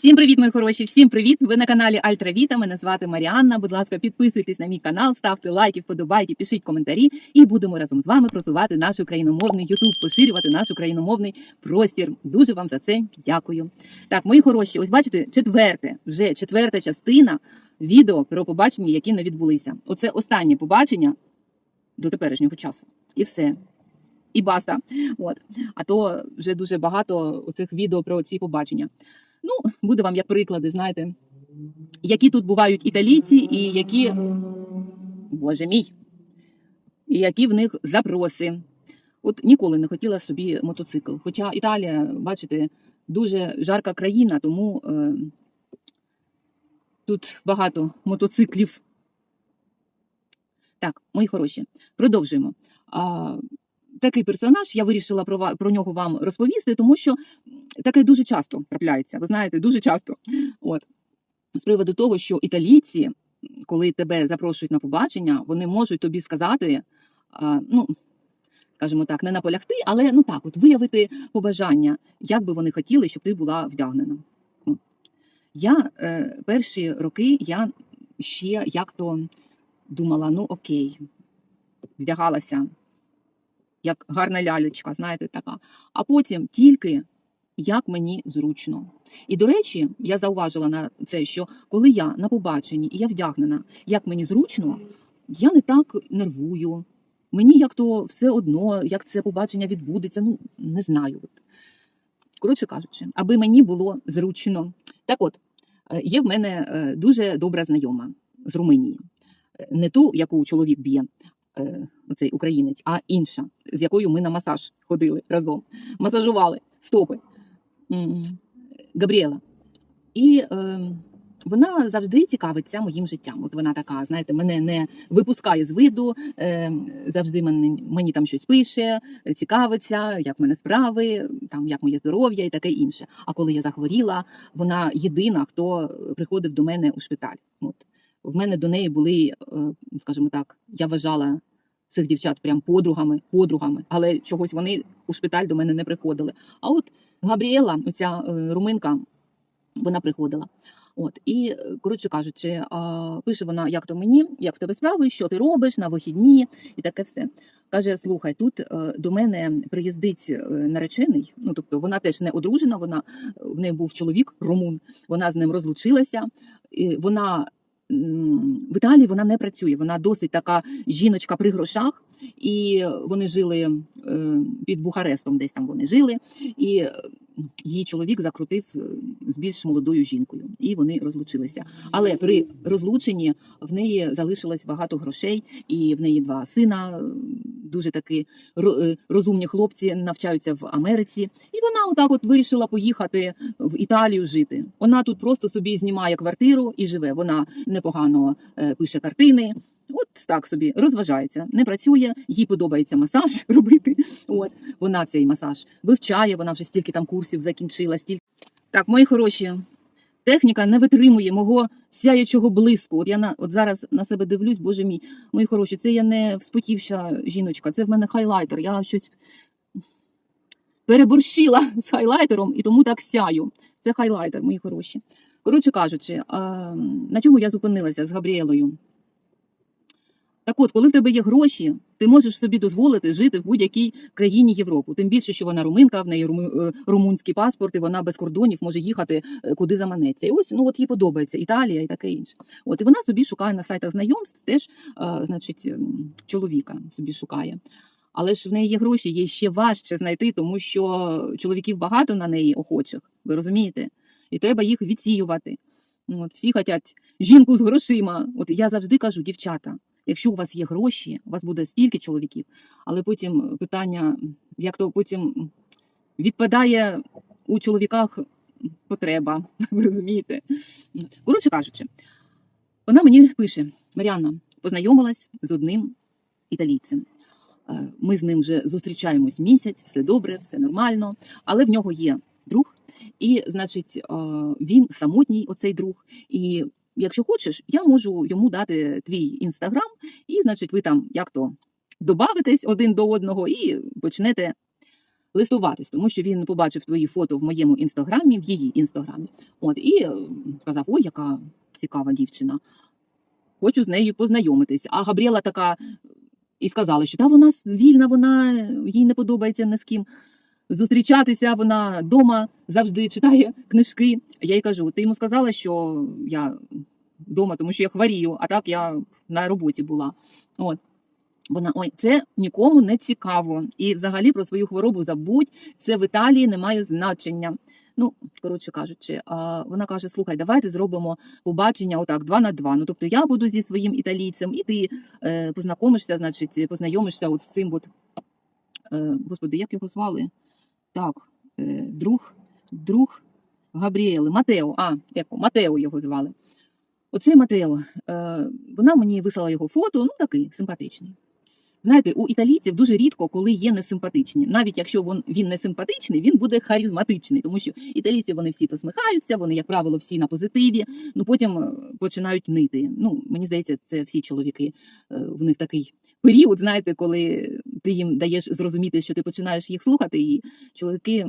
Всім привіт, мої хороші! Всім привіт! Ви на каналі Альтравіта. Мене звати Маріанна. Будь ласка, підписуйтесь на мій канал, ставте лайки, вподобайки, пишіть коментарі, і будемо разом з вами просувати наш україномовний Ютуб, поширювати наш україномовний простір. Дуже вам за це дякую. Так, мої хороші, ось бачите, четверте, вже четверта частина відео про побачення, які не відбулися. Оце останнє побачення до теперішнього часу. І все. І баста. От. А то вже дуже багато оцих відео про ці побачення. Ну, буде вам як приклади, знаєте, які тут бувають італійці, і які, боже мій, і які в них запроси. От ніколи не хотіла собі мотоцикл. Хоча Італія, бачите, дуже жарка країна, тому е, тут багато мотоциклів. Так, мої хороші, продовжуємо. А, такий персонаж, я вирішила про, про нього вам розповісти, тому що таке дуже часто трапляється. Ви знаєте, дуже часто. От з приводу того, що італійці, коли тебе запрошують на побачення, вони можуть тобі сказати, ну скажімо так, не наполягти, але ну так, от виявити побажання, як би вони хотіли, щоб ти була вдягнена. Я е, перші роки я ще як то думала, ну окей, вдягалася як гарна лялечка, знаєте, така. А потім тільки як мені зручно. І до речі, я зауважила на це, що коли я на побаченні і я вдягнена, як мені зручно, я не так нервую. Мені як то все одно, як це побачення відбудеться, ну не знаю. От. Коротше кажучи, аби мені було зручно. Так от, е, є в мене е, дуже добра знайома з Румунії. Е, Не ту, яку чоловік б'є, е, оцей українець, а інша, з якою ми на масаж ходили разом, масажували стопи. Габріела. І е, вона завжди цікавиться моїм життям. От вона така, знаєте, мене не випускає з виду, е, завжди мені, мені там щось пише, цікавиться, як в мене справи, там як моє здоров'я і таке інше. А коли я захворіла, вона єдина, хто приходив до мене у шпиталь. От. В мене до неї були, е, скажімо так, я вважала цих дівчат прям подругами, подругами, але чогось вони у шпиталь до мене не приходили. А от Габріела, оця е, руминка, вона приходила. От і е, коротше кажучи, а, пише вона, як то мені, як в тебе справи, що ти робиш на вихідні, і таке все. Каже: слухай, тут до мене приїздить наречений. Ну тобто вона теж не одружена. Вона в неї був чоловік румун. Вона з ним розлучилася. І вона в Італії вона не працює. Вона досить така жіночка при грошах, і вони жили е, під Бухарестом, десь там вони жили. І її чоловік закрутив е, з більш молодою жінкою, і вони розлучилися. Але при розлученні в неї залишилось багато грошей, і в неї два сина, дуже такі е, розумні хлопці, навчаються в Америці. І вона отак от вирішила поїхати в Італію жити. Вона тут просто собі знімає квартиру і живе. Вона непогано е, пише картини. От так собі розважається, не працює, їй подобається масаж робити. От вона цей масаж вивчає, вона вже стільки там курсів закінчила, стільки. Так, мої хороші, техніка не витримує мого сяючого блиску. От я на от зараз на себе дивлюсь, боже мій, мої хороші, це я не вспотівша жіночка, це в мене хайлайтер. Я щось переборщила з хайлайтером і тому так сяю. Це хайлайтер, мої хороші. Коротше кажучи, на чому я зупинилася з Габріелою? Так от, коли в тебе є гроші, ти можеш собі дозволити жити в будь-якій країні Європи. Тим більше, що вона руминка, в неї е, румунський паспорт, і вона без кордонів може їхати е, куди заманеться. І ось ну от їй подобається Італія і таке інше. От і вона собі шукає на сайтах знайомств, теж е, значить чоловіка собі шукає. Але ж в неї є гроші, їй ще важче знайти, тому що чоловіків багато на неї охочих. Ви розумієте? І треба їх відсіювати. От всі хочуть жінку з грошима. От я завжди кажу, дівчата. Якщо у вас є гроші, у вас буде стільки чоловіків, але потім питання, як то потім відпадає у чоловіках потреба, ви розумієте? Коротше кажучи, вона мені пише: Маріанна, познайомилась з одним італійцем. Е, Ми з ним вже зустрічаємось місяць, все добре, все нормально, але в нього є друг, і, значить, е, він самотній, оцей друг. І якщо хочеш, я можу йому дати твій інстаграм, і, значить, ви там як то добавитесь один до одного і почнете листуватись, тому що він побачив твої фото в моєму інстаграмі, в її інстаграмі. От і е, сказав: ой, яка цікава дівчина. Хочу з нею познайомитись. А Габріела така і сказала, що та вона вільна, вона їй не подобається ні з ким зустрічатися. Вона вдома завжди читає книжки. Я їй кажу: ти йому сказала, що я вдома, тому що я хворію, а так я на роботі була. От. Вона ой, це нікому не цікаво. І взагалі про свою хворобу забудь, це в Італії не має значення. Ну, коротше кажучи, вона каже: слухай, давайте зробимо побачення отак, два на два. Ну, тобто я буду зі своїм італійцем, і ти е, познайомишся, значить, познайомишся от з цим, от, е, господи, як його звали? Так, е, друг, друг Габріели, Матео, а, Матео його звали. Оцей Матео, е, вона мені вислала його фото, ну такий симпатичний. Знаєте, у італійців дуже рідко, коли є несимпатичні. Навіть якщо він, не симпатичний, він буде харизматичний, тому що італійці вони всі посміхаються, вони, як правило, всі на позитиві. Ну потім е, починають нити. Ну мені здається, це всі чоловіки. е, В них такий період, знаєте, коли ти їм даєш зрозуміти, що ти починаєш їх слухати, і чоловіки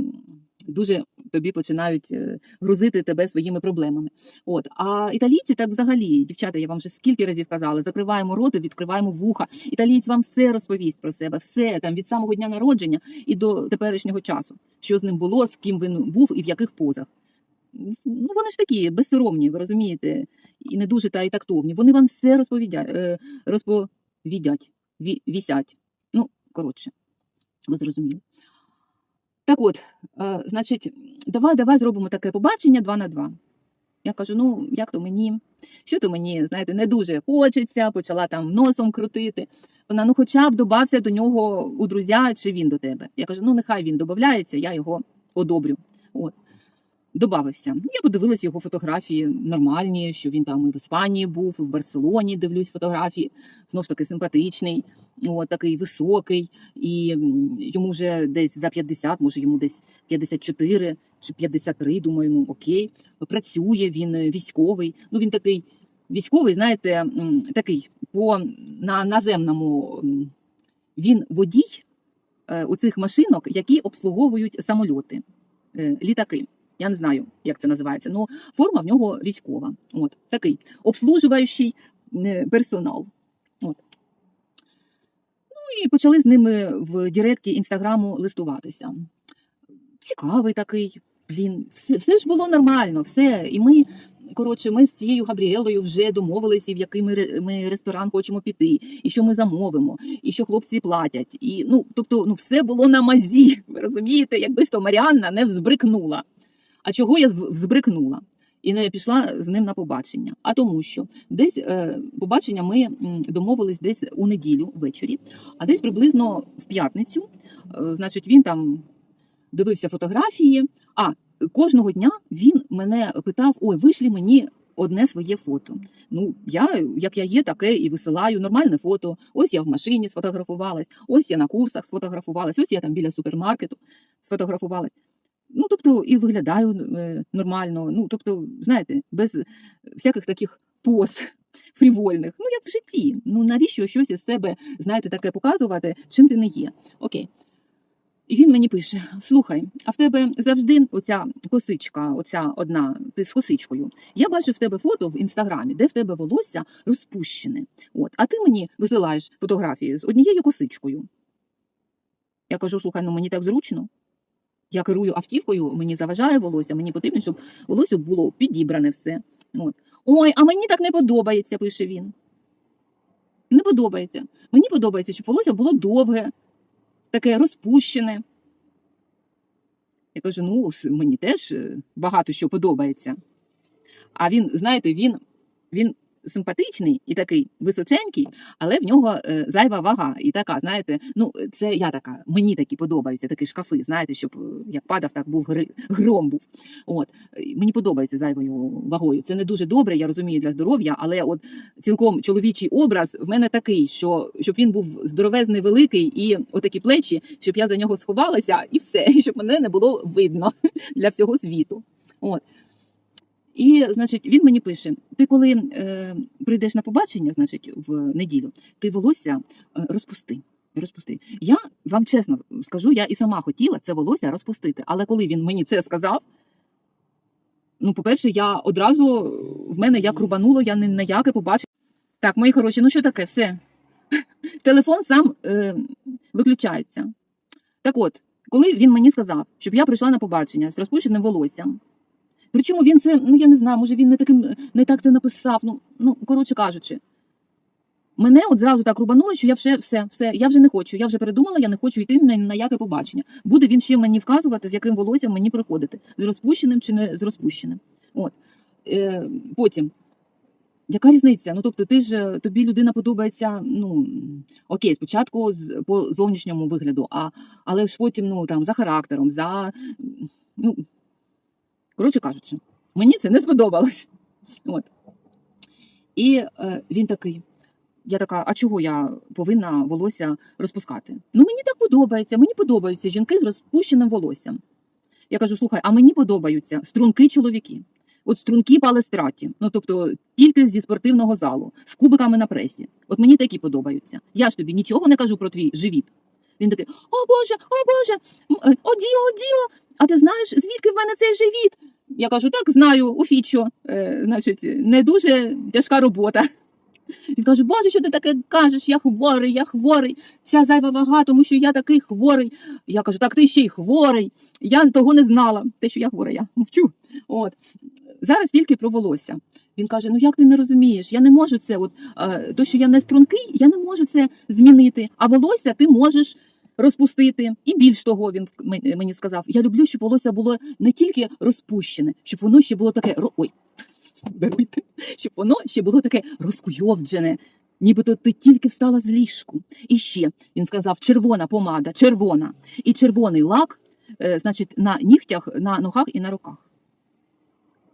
дуже тобі починають е, грузити тебе своїми проблемами. От а італійці так взагалі, дівчата, я вам вже скільки разів казала, закриваємо роти, відкриваємо вуха. Італієць вам все розповість про себе, все там від самого дня народження і до теперішнього часу, що з ним було, з ким він був і в яких позах. Ну вони ж такі безсоромні, ви розумієте, і не дуже та й тактовні. Вони вам все розповідять, е, розповідять, ві- вісять. Ну, коротше, ви зрозуміли. Так от, е, значить, давай, давай зробимо таке побачення два на два. Я кажу: ну, як то мені? Що то мені, знаєте, не дуже хочеться, почала там носом крутити. Вона, ну хоча б добався до нього у друзі, чи він до тебе. Я кажу, ну нехай він додається, я його одобрю. От. Добавився. Я подивилась його фотографії нормальні, що він там і в Іспанії був, і в Барселоні дивлюсь фотографії. Знов ж таки симпатичний, от, такий високий, і йому вже десь за 50, може йому десь 54 чи 53, думаю, ну окей. Працює, він е, військовий. Ну він такий військовий, знаєте, такий по на наземному він водій е, у цих машинок, які обслуговують самольоти, е, літаки. Я не знаю, як це називається. Ну, форма в нього військова. От такий обслужуючий е, персонал. І почали з ними в Директі інстаграму листуватися. Цікавий такий. Блін, все, все ж було нормально, все. І ми, коротше, ми з цією Габріелою вже домовилися, в який ми, ми ресторан хочемо піти, і що ми замовимо, і що хлопці платять. І ну, тобто, ну все було на мазі. Ви розумієте, якби ж то Маріанна не взбрикнула. А чого я з- взбрикнула? І не пішла з ним на побачення. А тому, що десь е, побачення ми домовились десь у неділю ввечері, а десь приблизно в п'ятницю, е, значить, він там дивився фотографії. А кожного дня він мене питав: ой, вишлі мені одне своє фото. Ну, я, як я є, таке і висилаю нормальне фото. Ось я в машині сфотографувалась, ось я на курсах сфотографувалась, ось я там біля супермаркету сфотографувалась. Ну, тобто, і виглядаю е, нормально. Ну, тобто, знаєте, без всяких таких поз фрівольних. Ну, як в житті. Ну, навіщо щось із себе, знаєте, таке показувати, чим ти не є? Окей. І він мені пише: слухай, а в тебе завжди оця косичка, оця одна, ти з косичкою. Я бачу в тебе фото в інстаграмі, де в тебе волосся розпущене. От, а ти мені висилаєш фотографії з однією косичкою. Я кажу: слухай, ну мені так зручно. Я керую автівкою, мені заважає волосся, мені потрібно, щоб волосся було підібране все. От. Ой, а мені так не подобається, пише він. Не подобається. Мені подобається, щоб волосся було довге, таке розпущене. Я кажу: ну, мені теж е, багато що подобається. А він, знаєте, він, він симпатичний і такий височенький, але в нього е, зайва вага. І така, знаєте, ну це я така, мені такі подобаються, такі шкафи, знаєте, щоб е, як падав, так був гром був. От мені подобається зайвою вагою. Це не дуже добре, я розумію для здоров'я, але от цілком чоловічий образ в мене такий, що щоб він був здоровезний, великий і отакі плечі, щоб я за нього сховалася, і все, і щоб мене не було видно для всього світу. От. І, значить, він мені пише: ти коли е, прийдеш на побачення, значить, в неділю, ти волосся е, розпусти. Розпусти. Я вам чесно скажу, я і сама хотіла це волосся розпустити. Але коли він мені це сказав, ну, по-перше, я одразу в мене як рубануло, я ні на яке побачила. Так, мої хороші, ну що таке? Все. Телефон сам е, виключається. Так от, коли він мені сказав, щоб я прийшла на побачення з розпущеним волоссям. Причому він це, ну я не знаю, може він не таким не так це написав. Ну, ну коротше кажучи, мене от зразу так рубануло, що я вже все, все, я вже не хочу. Я вже передумала, я не хочу йти на, на яке побачення. Буде він ще мені вказувати, з яким волоссям мені приходити, з розпущеним чи не з розпущеним. От. Е, потім. Яка різниця? Ну тобто, ти ж тобі людина подобається, ну окей, спочатку з по зовнішньому вигляду, а але ж потім ну там за характером, за ну коротше кажучи, мені це не сподобалось. От. І е, він такий. Я така, а чого я повинна волосся розпускати? Ну мені так подобається, мені подобаються жінки з розпущеним волоссям. Я кажу, слухай, а мені подобаються струнки чоловіки. От струнки по алестраті, ну тобто тільки зі спортивного залу, з кубиками на пресі. От мені такі подобаються. Я ж тобі нічого не кажу про твій живіт. Він такий: О Боже, о Боже, м, е, А ти знаєш, звідки в мене цей живіт? Я кажу, так знаю, у Фічо, е, значить, не дуже тяжка робота. Він каже, Боже, що ти таке кажеш? Я хворий, я хворий. Ця зайва вага, тому що я такий хворий. Я кажу, так ти ще й хворий. Я того не знала. Те, що я хворий, я мовчу. От зараз тільки про волосся. Він каже: Ну як ти не розумієш? Я не можу це. От то, що я не стрункий, я не можу це змінити. А волосся ти можеш розпустити. І більш того, він мені сказав: я люблю, щоб волосся було не тільки розпущене, щоб воно ще було таке ой, даруйте, щоб воно ще було таке розкуйовджене. Нібито ти тільки встала з ліжку. І ще він сказав: червона помада, червона, і червоний лак, е, значить, на нігтях, на ногах і на руках.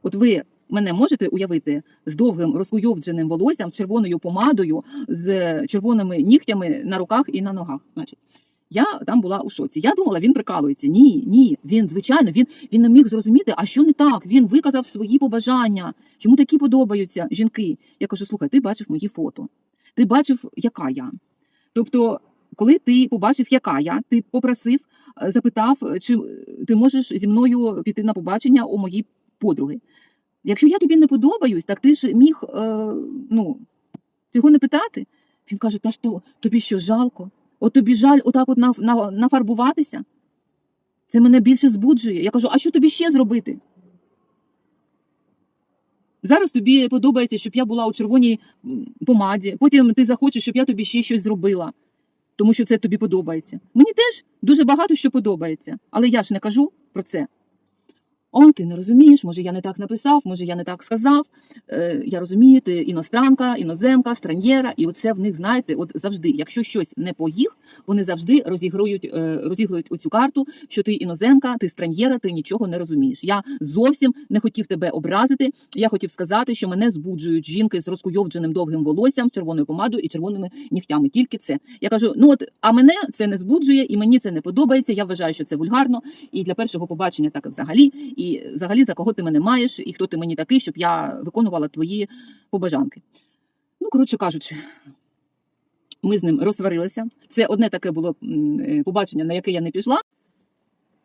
От ви мене можете уявити з довгим розкуйовдженим волоссям, червоною помадою, з червоними нігтями на руках і на ногах. Значить, я там була у шоці. Я думала, він прикалується. Ні, ні. Він, звичайно, він, він не міг зрозуміти, а що не так. Він виказав свої побажання. Йому такі подобаються жінки. Я кажу: слухай, ти бачив мої фото. Ти бачив, яка я. Тобто, коли ти побачив, яка я, ти попросив, е, запитав, чи ти можеш зі мною піти на побачення у моїй подруги. Якщо я тобі не подобаюсь, так ти ж міг е, ну, цього не питати. Він каже, та то тобі що жалко? От тобі жаль отак от нафарбуватися? Це мене більше збуджує. Я кажу, а що тобі ще зробити? Зараз тобі подобається, щоб я була у червоній помаді. Потім ти захочеш, щоб я тобі ще щось зробила, тому що це тобі подобається. Мені теж дуже багато що подобається, але я ж не кажу про це. О, ти не розумієш, може я не так написав, може я не так сказав. Е, я розумію, ти іностранка, іноземка, странєра, і оце в них, знаєте, от завжди, якщо щось не по їх, вони завжди розігрують, е, розігрують оцю карту, що ти іноземка, ти странєра, ти нічого не розумієш. Я зовсім не хотів тебе образити. Я хотів сказати, що мене збуджують жінки з розкуйовдженим довгим волоссям, червоною помадою і червоними нігтями. Тільки це. Я кажу: ну от, а мене це не збуджує, і мені це не подобається. Я вважаю, що це вульгарно. І для першого побачення так і взагалі. І взагалі за кого ти мене маєш, і хто ти мені такий, щоб я виконувала твої побажанки. Ну, коротше кажучи, ми з ним розсварилися. Це одне таке було е, побачення, на яке я не пішла.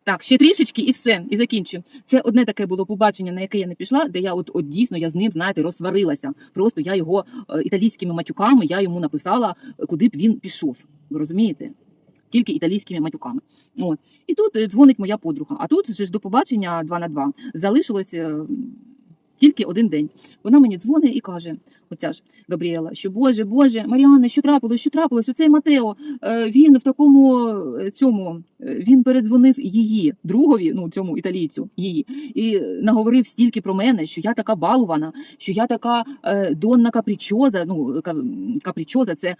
Так, ще трішечки і все, і закінчу. Це одне таке було побачення, на яке я не пішла, де я от, от дійсно я з ним, знаєте, розсварилася. Просто я його е, італійськими матюками, я йому написала, куди б він пішов. Ви розумієте? Тільки італійськими матюками. От. І тут е, дзвонить моя подруга. А тут ж до побачення 2 на 2 залишилось е, тільки один день. Вона мені дзвонить і каже: оця ж Габріела, що Боже, Боже, Маріанна, що трапилось, що трапилось? Оцей Матео, е, він в такому цьому він передзвонив її другові, ну цьому італійцю, її, і наговорив стільки про мене, що я така балувана, що я така донна капрічоза. Ну капрічоза це.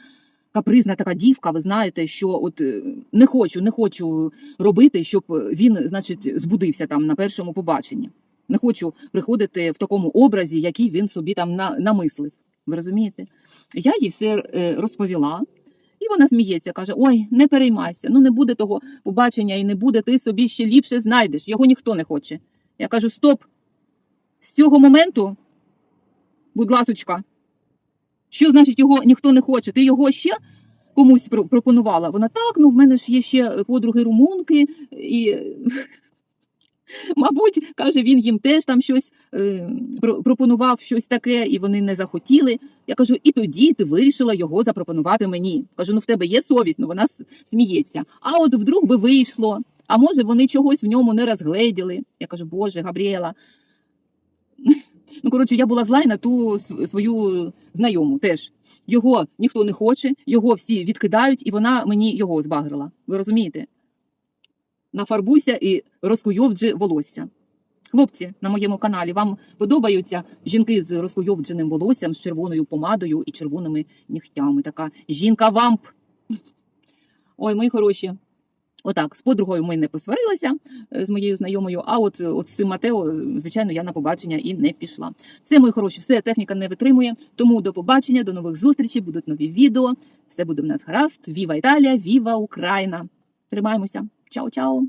Капризна така дівка, ви знаєте, що от е, не хочу, не хочу робити, щоб він, значить, збудився там на першому побаченні. Не хочу приходити в такому образі, який він собі там на, намислив. Ви розумієте? Я їй все е, розповіла, і вона сміється, каже: Ой, не переймайся, ну не буде того побачення і не буде, ти собі ще ліпше знайдеш. Його ніхто не хоче. Я кажу: стоп! З цього моменту, будь ласочка, що значить його ніхто не хоче? Ти його ще комусь про- пропонувала. Вона так, ну в мене ж є ще подруги румунки, і мабуть, каже, він їм теж там щось е, про- пропонував щось таке, і вони не захотіли. Я кажу, і тоді ти вирішила його запропонувати мені. Кажу, ну в тебе є совість, ну вона сміється. А от вдруг би вийшло. А може вони чогось в ньому не розгледіли. Я кажу, Боже, Габріела. Ну, коротше, я була зла й на ту свою знайому теж. Його ніхто не хоче, його всі відкидають, і вона мені його збагрила. Ви розумієте? Нафарбуйся і розкуйовджи волосся. Хлопці на моєму каналі, вам подобаються жінки з розкуйовдженим волоссям, з червоною помадою і червоними нігтями. Така жінка-вамп. Ой, мої хороші. Отак, з подругою ми не посварилися е, з моєю знайомою, а от, от з цим Матео, е, звичайно, я на побачення і не пішла. Все, мої хороші, все, техніка не витримує. Тому до побачення, до нових зустрічей, будуть нові відео. Все буде в нас гаразд. Віва Італія, віва Україна. Тримаємося. Чао-чао!